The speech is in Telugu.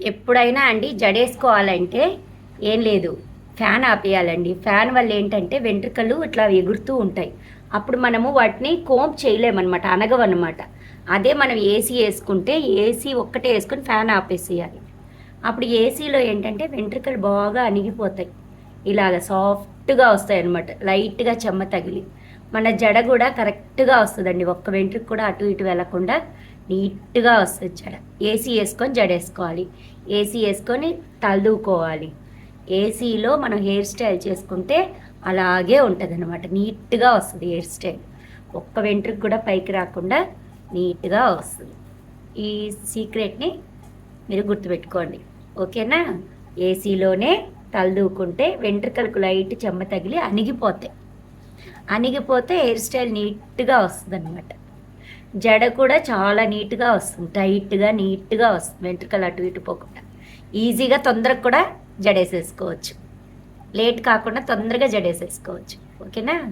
ఎప్పుడైనా అండి జడేసుకోవాలంటే ఏం లేదు. ఫ్యాన్ ఆపేయాలండి. ఫ్యాన్ వల్ల ఏంటంటే వెంట్రుకలు ఇట్లా ఎగురుతూ ఉంటాయి. అప్పుడు మనము వాటిని కోంప్ చేయలేమన్నమాట అనగవన్నమాట అదే మనం ఏసీ వేసుకుంటే ఏసీ ఒక్కటే వేసుకొని ఫ్యాన్ ఆపేసేయాలి. అప్పుడు ఏసీలో ఏంటంటే వెంట్రుకలు బాగా అణిగిపోతాయి. ఇలాగ సాఫ్ట్గా వస్తాయి అనమాట లైట్గా చెమ్మ తగిలి. మన జడ కూడా కరెక్ట్గా వస్తుందండి. ఒక్క వెంట్రుక కూడా అటు ఇటు వెళ్ళకుండా నీట్గా వస్తుంది. జడ ఏసీ వేసుకొని జడ వేసుకోవాలి ఏసీ వేసుకొని తలదూకోవాలి ఏసీలో మనం హెయిర్ స్టైల్ చేసుకుంటే అలాగే ఉంటుంది అనమాట నీట్గా వస్తుంది హెయిర్ స్టైల్. ఒక్క వెంట్రుకి కూడా పైకి రాకుండా నీట్గా వస్తుంది. ఈ సీక్రెట్ని మీరు గుర్తుపెట్టుకోండి. ఓకేనా? ఏసీలోనే తలదూకుంటే వెంట్రుకలకు లైట్ చెమ్మ తగిలి అణిగిపోతాయి. అణిగిపోతే హెయిర్ స్టైల్ నీట్గా వస్తుంది అనమాట జడ కూడా చాలా నీట్గా వస్తుంది. టైట్గా నీట్గా వస్తుంది. వెంట్రుకలు అటు ఇటు పోకుండా. ఈజీగా తొందరగా కూడా జడేసేసుకోవచ్చు. లేట్ కాకుండా తొందరగా జడేసేసుకోవచ్చు. ఓకేనా?